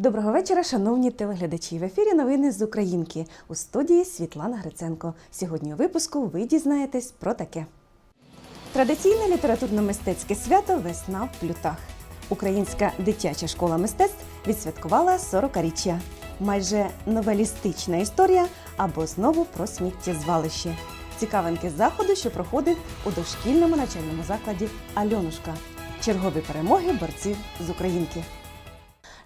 Доброго вечора, шановні телеглядачі. В ефірі новини з Українки у студії Світлана Гриценко. Сьогодні у випуску ви дізнаєтесь про таке: традиційне літературно-мистецьке свято Весна в плютах. Українська дитяча школа мистецтв відсвяткувала 40-річчя. Майже новелістична історія або знову про сміттєзвалище. Цікавинки заходу, що проходив у дошкільному навчальному закладі Альонушка. Чергові перемоги борців з Українки.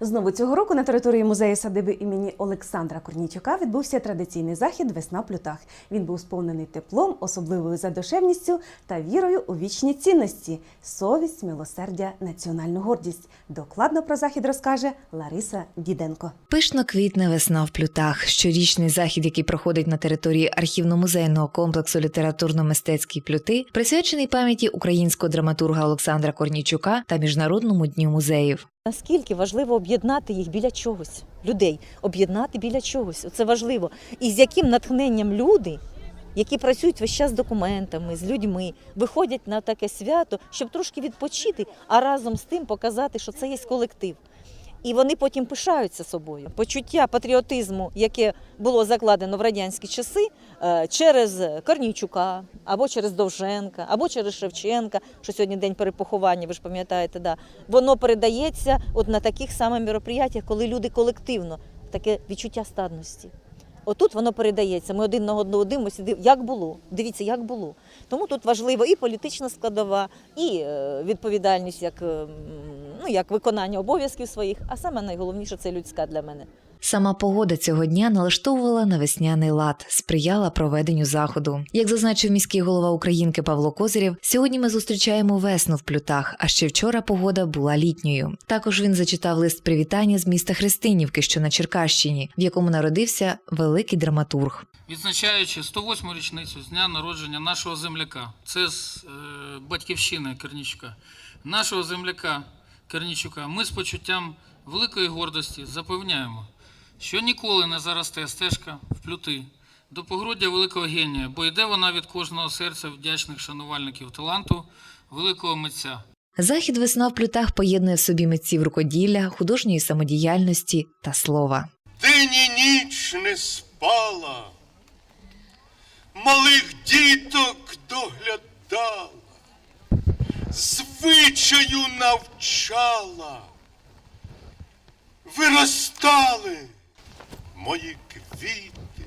Знову цього року на території музею садиби імені Олександра Корнійчука відбувся традиційний захід Весна плютах. Він був сповнений теплом, особливою задушевністю та вірою у вічні цінності, совість, милосердя, національну гордість. Докладно про захід розкаже Лариса Діденко. Пишно квітне весна в плютах. Щорічний захід, який проходить на території архівно-музейного комплексу літературно-мистецькі плюти, присвячений пам'яті українського драматурга Олександра Корнійчука та міжнародному дню музеїв. Наскільки важливо об'єднати їх біля чогось, людей, об'єднати біля чогось. Це важливо. І з яким натхненням люди, які працюють весь час з документами, з людьми, виходять на таке свято, щоб трошки відпочити, а разом з тим показати, що це є колектив. І вони потім пишаються собою. Почуття патріотизму, яке було закладено в радянські часи, е, через Корнійчука, або через Довженка, або через Шевченка, що сьогодні день перепоховання, ви ж пам'ятаєте, да. воно передається от на таких самих мероприятиях, коли люди колективно, таке відчуття стадності. Отут воно передається. Ми один на одного дивимося, див- як було. Дивіться, як було. Тому тут важлива і політична складова, і е, відповідальність як, е, ну, як виконання обов'язків своїх, а саме найголовніше це людська для мене. Сама погода цього дня налаштовувала на весняний лад, сприяла проведенню заходу. Як зазначив міський голова Українки Павло Козирєв, сьогодні ми зустрічаємо весну в плютах, а ще вчора погода була літньою. Також він зачитав лист привітання з міста Христинівки, що на Черкащині, в якому народився великий драматург. Відзначаючи 108-му річницю з дня народження нашого земляка, це з е, батьківщини Кернічука, нашого земляка Кернічука, ми з почуттям великої гордості запевняємо, що ніколи не заросте стежка в плюти до погруддя великого генія, бо йде вона від кожного серця вдячних шанувальників таланту великого митця. Захід весна в плютах поєднує в собі митців рукоділля, художньої самодіяльності та слова. День і ніч не спала, малих діток доглядала, звичаю навчала, виростали мої квіти,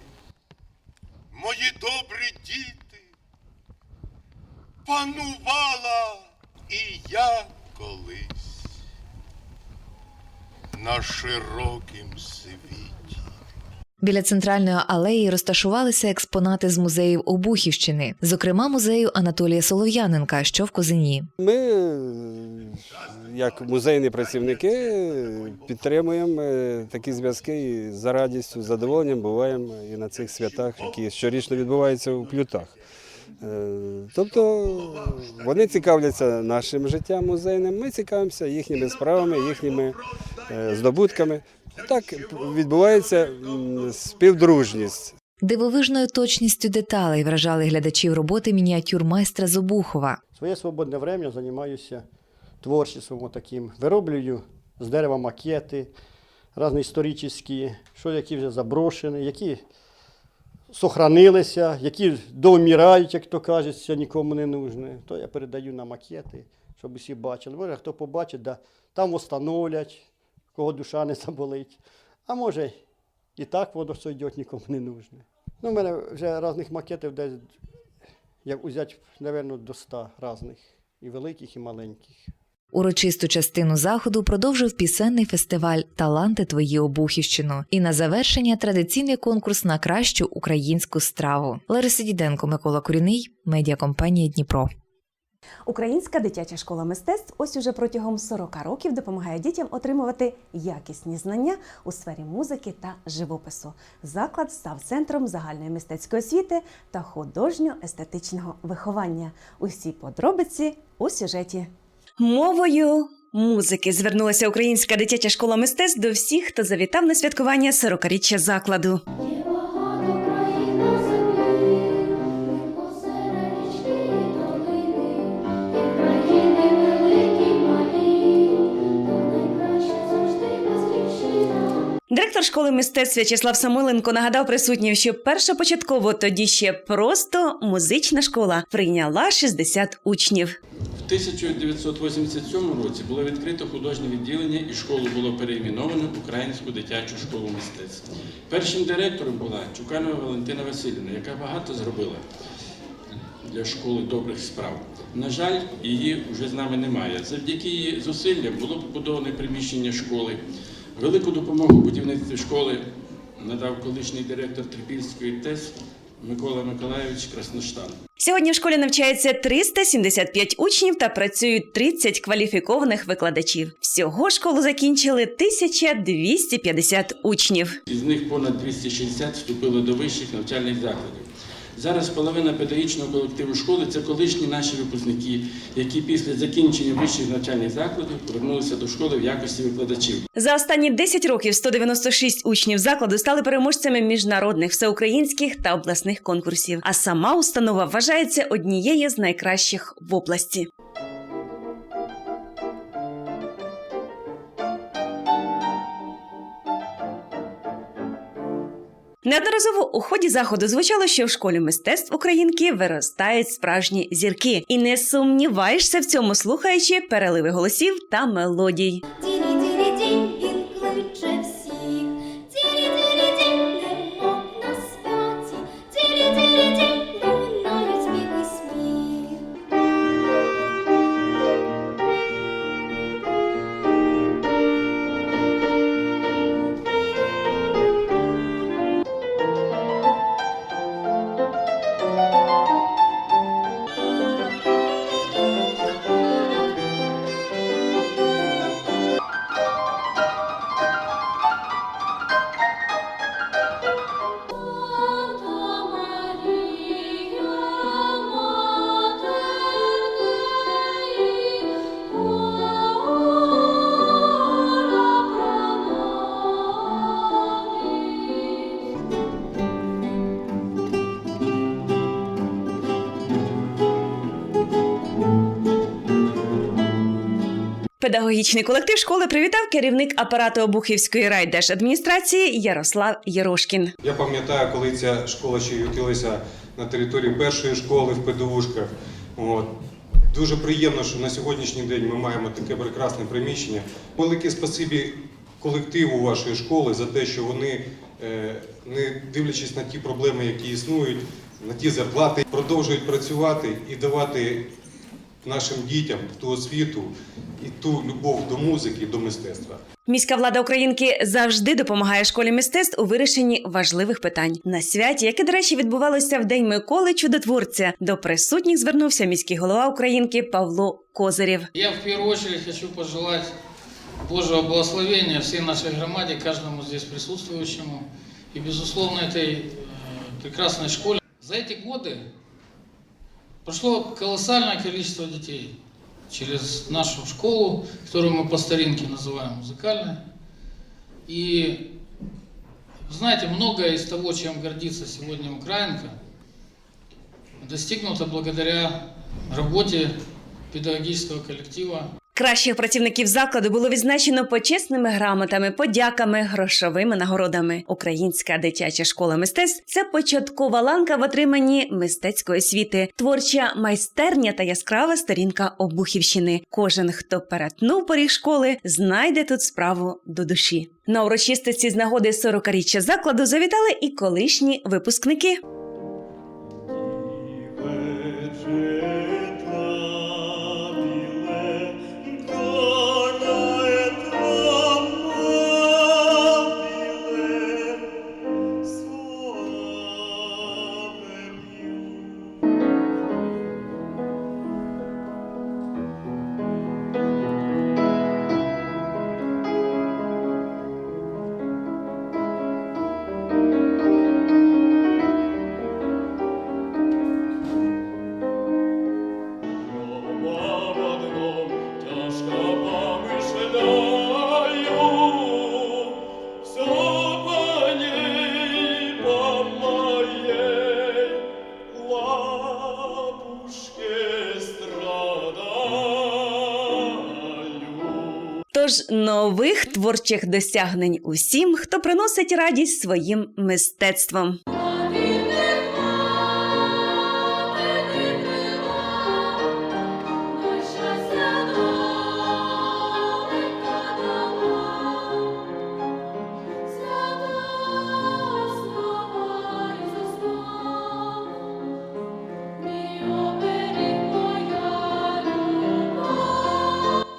мої добрі діти, панувала і я колись на широкім світі. Біля центральної алеї розташувалися експонати з музеїв Обухівщини, зокрема музею Анатолія Солов'яненка, що в Козині. Ми, як музейні працівники, підтримуємо е, такі зв'язки і за радістю, з задоволенням буваємо і на цих святах, які щорічно відбуваються у плютах. Е, Тобто вони цікавляться нашим життям музейним, ми цікавимося їхніми справами, їхніми е, здобутками. Так відбувається співдружність. Дивовижною точністю деталей вражали глядачів роботи мініатюр майстра з Обухова. Своє свободне время займаюся творчеством таким. Вироблюю з дерева макети, різні історичні, що які вже заброшені, які сохранилися, які доумирають, як то кажеться, нікому не нужні. То я передаю на макети, щоб усі бачили. Може, хто побачить, да, там встановлять, кого душа не заболить. А може, і так воно все йде, нікому не нужне. Ну, у мене вже різних макетів десь як взяти, мабуть, до 100 різних, і великих, і маленьких. Урочисту частину заходу продовжив пісенний фестиваль Таланти твої Обухівщину і на завершення традиційний конкурс на кращу українську страву. Лариса Діденко, Микола Куріний, медіакомпанія Дніпро. Українська дитяча школа мистецтв ось уже протягом 40 років допомагає дітям отримувати якісні знання у сфері музики та живопису. Заклад став центром загальної мистецької освіти та художньо-естетичного виховання. Усі подробиці у сюжеті. Мовою музики звернулася українська дитяча школа мистецтв до всіх, хто завітав на святкування 40-річчя закладу. Директор школи мистецтв В'ячеслав Самойленко нагадав присутнім, що першопочатково тоді ще просто музична школа прийняла 60 учнів. В 1987 році було відкрито художнє відділення і школу було переіменовано в Українську дитячу школу мистецтв. Першим директором була Чуканова Валентина Васильівна, яка багато зробила для школи добрих справ. На жаль, її вже з нами немає. Завдяки її зусиллям було побудоване приміщення школи. Велику допомогу будівництві школи надав колишній директор Трипільської ТЕС Микола Миколайович Красноштан. Сьогодні в школі навчається 375 учнів та працюють 30 кваліфікованих викладачів. Всього школу закінчили 1250 учнів. Із них понад 260 вступили до вищих навчальних закладів. Зараз половина педагогічного колективу школи це колишні наші випускники, які після закінчення вищих навчальних закладів повернулися до школи в якості викладачів. За останні 10 років 196 учнів закладу стали переможцями міжнародних, всеукраїнських та обласних конкурсів. А сама установа вважається однією з найкращих в області. Неодноразово у ході заходу звучало, що в школі мистецтв українки виростають справжні зірки, і не сумніваєшся в цьому, слухаючи переливи голосів та мелодій. Педагогічний колектив школи привітав керівник апарату Обухівської райдержадміністрації Ярослав Єрошкін. Я пам'ятаю, коли ця школа ще ютилася на території першої школи в ПДУшках. От. Дуже приємно, що на сьогоднішній день ми маємо таке прекрасне приміщення. Велике спасибі колективу вашої школи за те, що вони, е, не дивлячись на ті проблеми, які існують, на ті зарплати, продовжують працювати і давати нашим дітям ту освіту і ту любов до музики, до мистецтва. Міська влада Українки завжди допомагає школі мистецтв у вирішенні важливих питань. На святі, яке, до речі, відбувалося в день Миколи Чудотворця, до присутніх звернувся міський голова Українки Павло Козирєв. Я в первую очередь хочу пожелать Божьего благословения всей нашей громаде, каждому здесь присутствующему и, безусловно, этой э, прекрасной школе. За эти годы прошло колоссальное количество детей через нашу школу, которую мы по старинке называем музыкальной. И, знаете, многое из того, чем гордится сегодня Украинка, достигнуто благодаря работе педагогического коллектива Кращих працівників закладу було відзначено почесними грамотами, подяками, грошовими нагородами. Українська дитяча школа мистецтв це початкова ланка в отриманні мистецької освіти, творча майстерня та яскрава сторінка Обухівщини. Кожен, хто перетнув поріг школи, знайде тут справу до душі. На урочистості з нагоди 40-річчя закладу завітали і колишні випускники. Нових творчих досягнень усім, хто приносить радість своїм мистецтвом.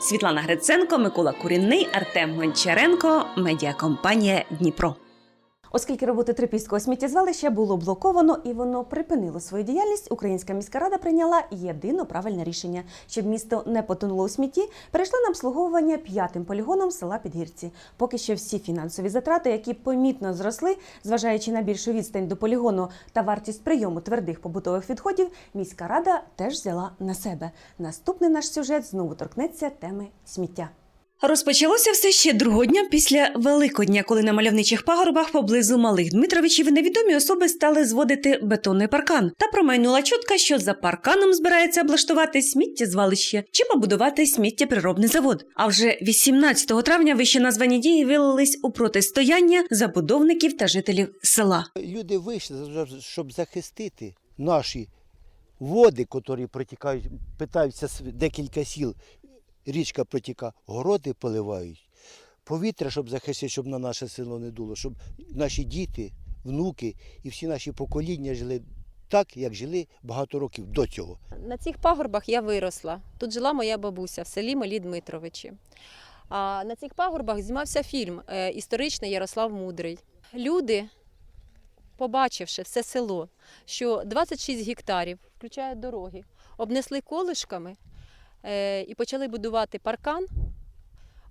Світлана Гриценко, Микола Курінний, Артем Гончаренко, медіакомпанія Дніпро. Оскільки роботи трипільського сміттєзвалища було блоковано і воно припинило свою діяльність, Українська міська рада прийняла єдино правильне рішення, щоб місто не потонуло у смітті, перейшло на обслуговування п'ятим полігоном села Підгірці. Поки що всі фінансові затрати, які помітно зросли, зважаючи на більшу відстань до полігону та вартість прийому твердих побутових відходів, міська рада теж взяла на себе. Наступний наш сюжет знову торкнеться теми сміття. Розпочалося все ще другого дня після Великодня, коли на мальовничих пагорбах поблизу малих Дмитровичів невідомі особи стали зводити бетонний паркан. Та промайнула чутка, що за парканом збирається облаштувати сміттєзвалище чи побудувати сміттєприробний завод. А вже 18 травня вище названі дії вилились у протистояння забудовників та жителів села. Люди вийшли, щоб захистити наші води, які протікають, питаються декілька сіл, річка протіка, городи поливають, повітря, щоб захистити, щоб на наше село не дуло, щоб наші діти, внуки і всі наші покоління жили так, як жили багато років до цього. На цих пагорбах я виросла. Тут жила моя бабуся в селі Малі Дмитровичі. А на цих пагорбах знімався фільм е, історичний Ярослав Мудрий. Люди, побачивши все село, що 26 гектарів, включає дороги, обнесли колишками і почали будувати паркан,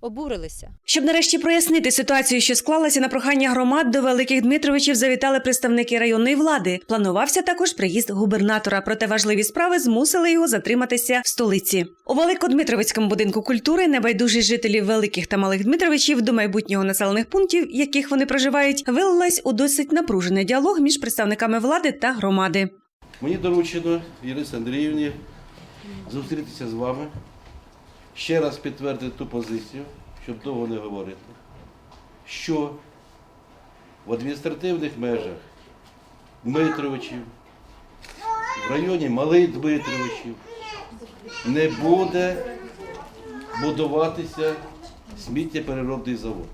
обурилися. Щоб нарешті прояснити ситуацію, що склалася на прохання громад до великих Дмитровичів, завітали представники районної влади. Планувався також приїзд губернатора, проте важливі справи змусили його затриматися в столиці. У Великодмитровицькому будинку культури небайдужі жителі великих та малих Дмитровичів до майбутнього населених пунктів, яких вони проживають, вилилась у досить напружений діалог між представниками влади та громади. Мені доручено, Ірисі Андріївні, зустрітися з вами, ще раз підтвердити ту позицію, щоб довго не говорити, що в адміністративних межах Дмитровичів, в районі Малий Дмитровичів не буде будуватися сміттєпереробний завод.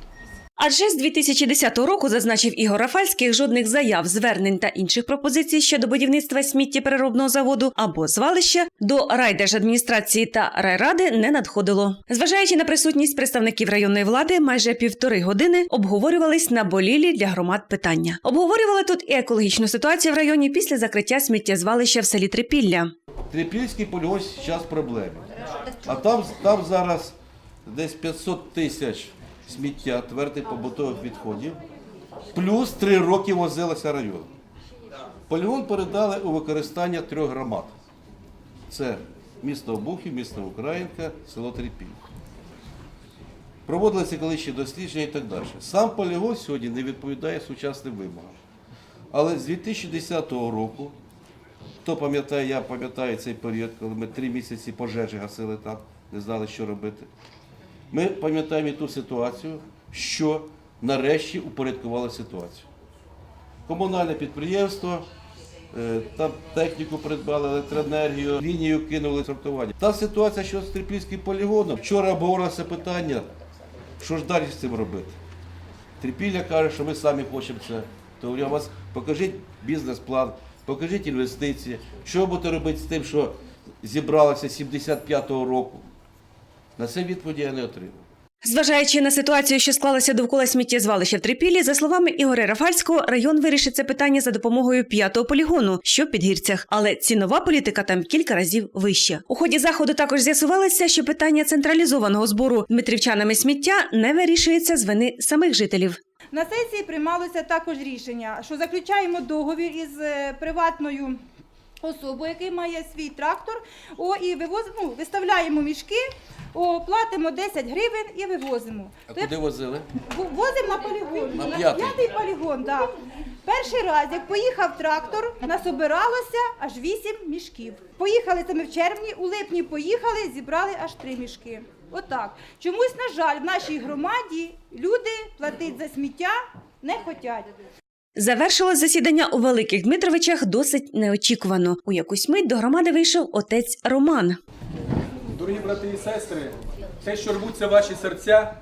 Адже з 2010 року зазначив Ігор Рафальський, жодних заяв, звернень та інших пропозицій щодо будівництва сміттєпереробного заводу або звалища до райдержадміністрації та райради не надходило. Зважаючи на присутність представників районної влади, майже півтори години обговорювались наболілі для громад питання. Обговорювали тут і екологічну ситуацію в районі після закриття сміттєзвалища в селі Трипілля. Трипільський полігон зараз в проблемі. А там, там зараз десь 500 тисяч сміття, твердих побутових відходів, плюс 3 роки возилося район. Полігон передали у використання трьох громад. Це місто Обухів, місто Українка, село Трипіль. Проводилися екологічні дослідження і так далі. Сам полігон сьогодні не відповідає сучасним вимогам. Але з 2010 року Хто пам'ятає, я пам'ятаю цей період, коли ми три місяці пожежі гасили там, не знали, що робити. Ми пам'ятаємо ту ситуацію, що нарешті упорядкували ситуацію. Комунальне підприємство, е, там техніку придбали, електроенергію, лінію кинули сортування. Та ситуація, що з Трипільським полігоном. Вчора обговорилося питання, що ж далі з цим робити. Трипілля каже, що ми самі хочемо це. То у вас покажіть бізнес-план, покажіть інвестиції. Що будете робити з тим, що зібралося 75-го року? На це відповіді я не отримав. Зважаючи на ситуацію, що склалася довкола сміттєзвалища в Трипілі, за словами Ігоря Рафальського, район вирішить це питання за допомогою п'ятого полігону, що в підгірцях. Але цінова політика там кілька разів вища. У ході заходу також з'ясувалося, що питання централізованого збору дмитрівчанами сміття не вирішується з вини самих жителів. На сесії приймалося також рішення, що заключаємо договір із е, приватною особою, який має свій трактор, о, і вивозимо, ну, виставляємо мішки, о, платимо 10 гривень і вивозимо. А куди возили? в- Возимо на полігон. На п'ятий? полігон, так. Перший раз, як поїхав трактор, насобиралося аж вісім мішків. Поїхали це ми в червні, у липні поїхали, зібрали аж три мішки. Отак. Чомусь, на жаль, в нашій громаді люди платити за сміття не хочуть. Завершилось засідання у Великих Дмитровичах досить неочікувано. У якусь мить до громади вийшов отець Роман. Дорогі брати і сестри, те, що рвуться ваші серця,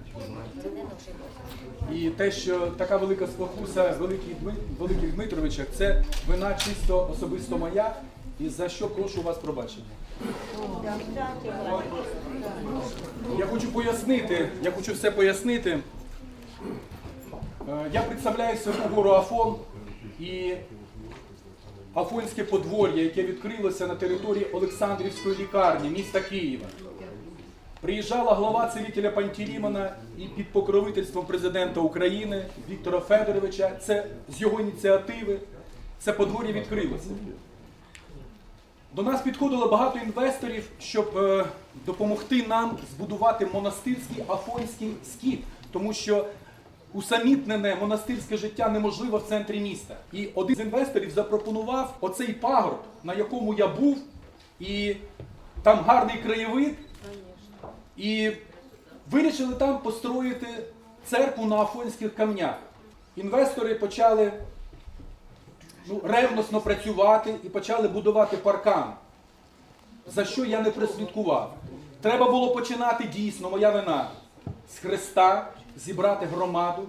і те, що така велика спокуса Великих, Великих Дмитровичах, це вина чисто особисто моя, і за що прошу вас пробачення. Я хочу пояснити, я хочу все пояснити. Е, Я представляю Святу Гору Афон і Афонське подвор'я, яке відкрилося на території Олександрівської лікарні міста Києва. Приїжджала глава цивітеля Пантелімона і під покровительством президента України Віктора Федоровича. Це з його ініціативи це подвор'я відкрилося. До нас підходило багато інвесторів, щоб е, допомогти нам збудувати монастирський афонський скіт, тому що усамітнене монастирське життя неможливо в центрі міста. І один з інвесторів запропонував оцей пагорб, на якому я був, і там гарний краєвид. І вирішили там построїти церкву на афонських камнях. Інвестори почали ну, ревносно працювати і почали будувати паркан, за що я не прослідкував. Треба було починати дійсно, моя вина, з Христа, зібрати громаду,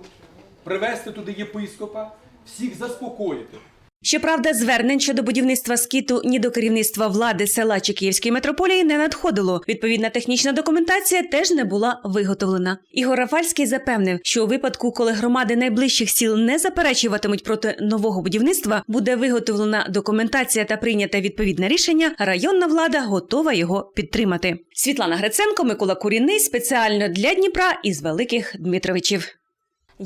привезти туди єпископа, всіх заспокоїти. Щоправда, звернень щодо будівництва скіту ні до керівництва влади села чи Київської митрополії не надходило. Відповідна технічна документація теж не була виготовлена. Ігор Рафальський запевнив, що у випадку, коли громади найближчих сіл не заперечуватимуть проти нового будівництва, буде виготовлена документація та прийняте відповідне рішення. Районна влада готова його підтримати. Світлана Гриценко, Микола Куріний спеціально для Дніпра із Великих Дмитровичів.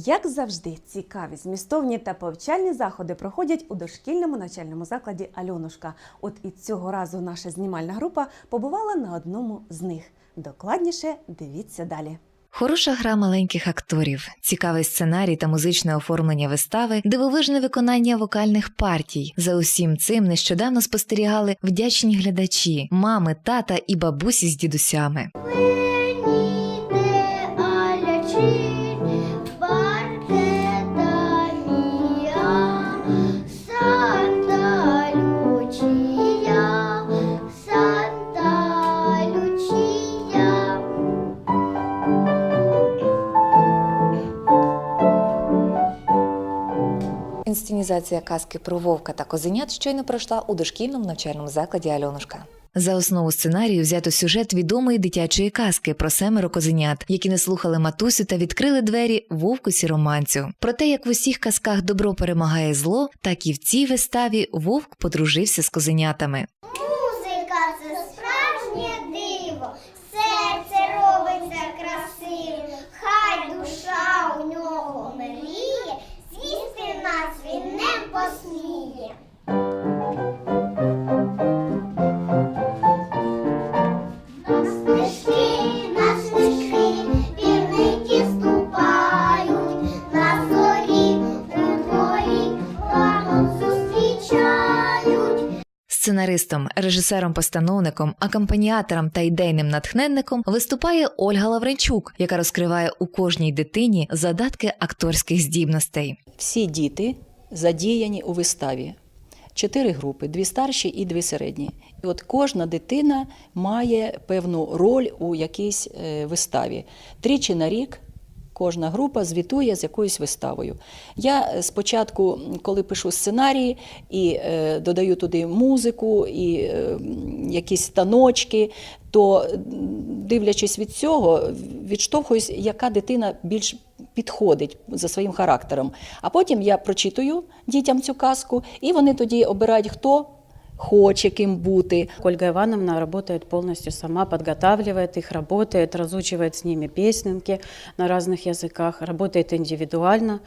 Як завжди, цікаві, змістовні та повчальні заходи проходять у дошкільному навчальному закладі Альонушка. От і цього разу наша знімальна група побувала на одному з них. Докладніше дивіться далі. Хороша гра маленьких акторів, цікавий сценарій та музичне оформлення вистави, дивовижне виконання вокальних партій. За усім цим нещодавно спостерігали вдячні глядачі, мами, тата і бабусі з дідусями. Інсценізація казки про вовка та козенят щойно пройшла у дошкільному навчальному закладі Альонушка. За основу сценарію взято сюжет відомої дитячої казки про семеро козенят, які не слухали матусю та відкрили двері вовку сіроманцю. Про те, як в усіх казках добро перемагає зло, так і в цій виставі вовк подружився з козенятами. Режисером-постановником, акомпаніатором та ідейним натхненником виступає Ольга Лавренчук, яка розкриває у кожній дитині задатки акторських здібностей. Всі діти задіяні у виставі. Чотири групи: дві старші і дві середні. І от кожна дитина має певну роль у якійсь е, виставі. Тричі на рік кожна група звітує з якоюсь виставою. Я е, спочатку, коли пишу сценарії і е, додаю туди музику і е, якісь станочки, то дивлячись від цього, відштовхуюсь, яка дитина більш підходить за своїм характером. А потім я прочитую дітям цю казку, і вони тоді обирають, хто хоче ким бути. Ольга Ивановна работает полностью сама, подготавливает их, работает, разучивает с ними песенки на разных языках, работает индивидуально,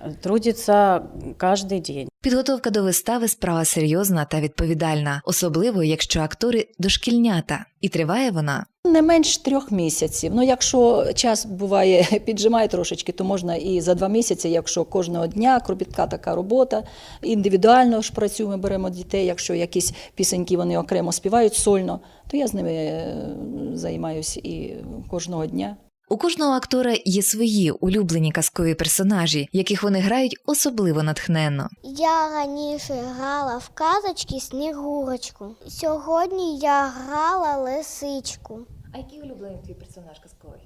э, трудится каждый день. Підготовка до вистави справа серйозна та відповідальна, особливо якщо актори дошкільнята, і триває вона не менш трьох місяців. Ну, якщо час буває піджимає трошечки, то можна і за два місяці, якщо кожного дня кропітка така робота. Індивідуально ж працюємо, беремо дітей. Якщо якісь пісеньки вони окремо співають сольно, то я з ними е, займаюся і кожного дня. У кожного актора є свої улюблені казкові персонажі, яких вони грають особливо натхненно. Я раніше грала в казочки Снігурочку. Сьогодні я грала лисичку. А який улюблений твій персонаж казковий?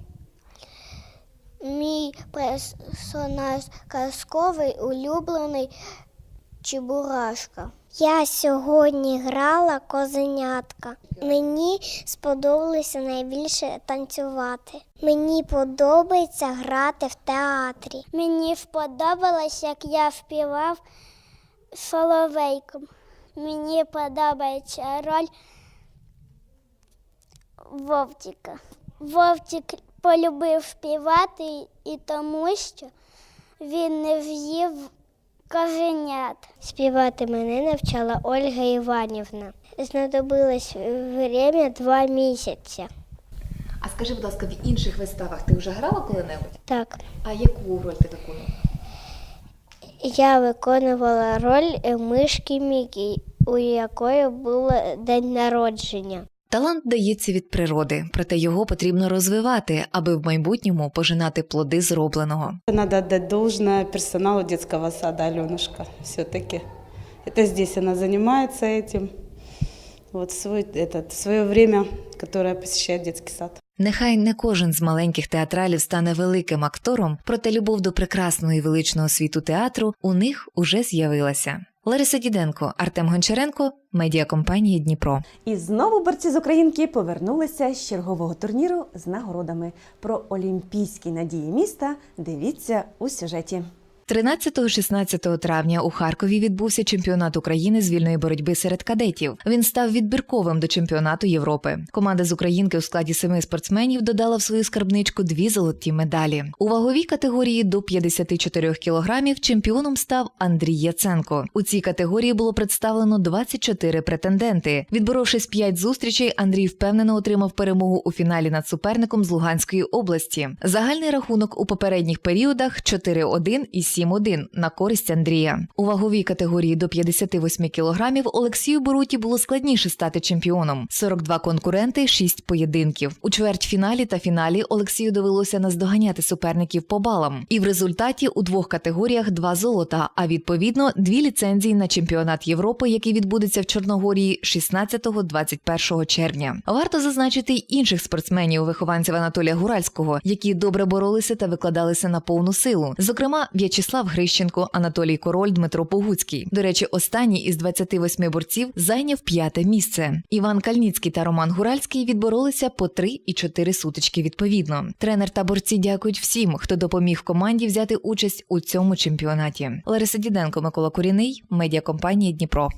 Мій персонаж казковий улюблений Чебурашка. Я сьогодні грала козенятка. Мені сподобалося найбільше танцювати. Мені подобається грати в театрі. Мені сподобалось, як я співав соловейком. Мені подобається роль Вовтіка. Вовтік полюбив співати і тому, що він не в'їв коженят. Співати мене навчала Ольга Іванівна. Знадобилось время два місяці. А скажи, будь ласка, в інших виставах ти вже грала коли-небудь? Так, А яку роль ти виконувала? я виконувала роль е, мишки Мікі, у якої був день народження. Талант дається від природи, проте його потрібно розвивати, аби в майбутньому пожинати плоди зробленого. Надо отдать должное персоналу детского сада Аленушка. Все-таки это здесь она занимается этим. Вот свой, этот, свое время, которое посещает детский сад. Нехай не кожен з маленьких театралів стане великим актором, проте любов до прекрасного і величного світу театру у них уже з'явилася. Лариса Діденко, Артем Гончаренко, медіакомпанія Дніпро. І знову борці з Українки повернулися з чергового турніру з нагородами. Про олімпійські надії міста дивіться у сюжеті. 13-16 травня у Харкові відбувся чемпіонат України з вільної боротьби серед кадетів. Він став відбірковим до чемпіонату Європи. Команда з Українки у складі семи спортсменів додала в свою скарбничку дві золоті медалі. У ваговій категорії до 54 кілограмів чемпіоном став Андрій Яценко. У цій категорії було представлено 24 претенденти. Відборовшись 5 зустрічей, Андрій впевнено отримав перемогу у фіналі над суперником з Луганської області. Загальний рахунок у попередніх періодах 4-1 і 7-1 на користь Андрія. У ваговій категорії до 58 кілограмів Олексію Боруті було складніше стати чемпіоном. 42 конкуренти, 6 поєдинків. У чвертьфіналі та фіналі Олексію довелося наздоганяти суперників по балам. І в результаті у двох категоріях два золота, а відповідно дві ліцензії на чемпіонат Європи, який відбудеться в Чорногорії 16-21 червня. Варто зазначити й інших спортсменів, вихованців Анатолія Гуральського, які добре боролися та викладалися на повну силу. Зокрема, В'ячеслав Грищенко, Анатолій Король, Дмитро Погуцький. До речі, останній із 28 борців зайняв п'яте місце. Іван Кальніцький та Роман Гуральський відборолися по 3 і 4 сутички відповідно. Тренер та борці дякують всім, хто допоміг команді взяти участь у цьому чемпіонаті. Лариса Діденко, Микола Куріний, медіакомпанія Дніпро.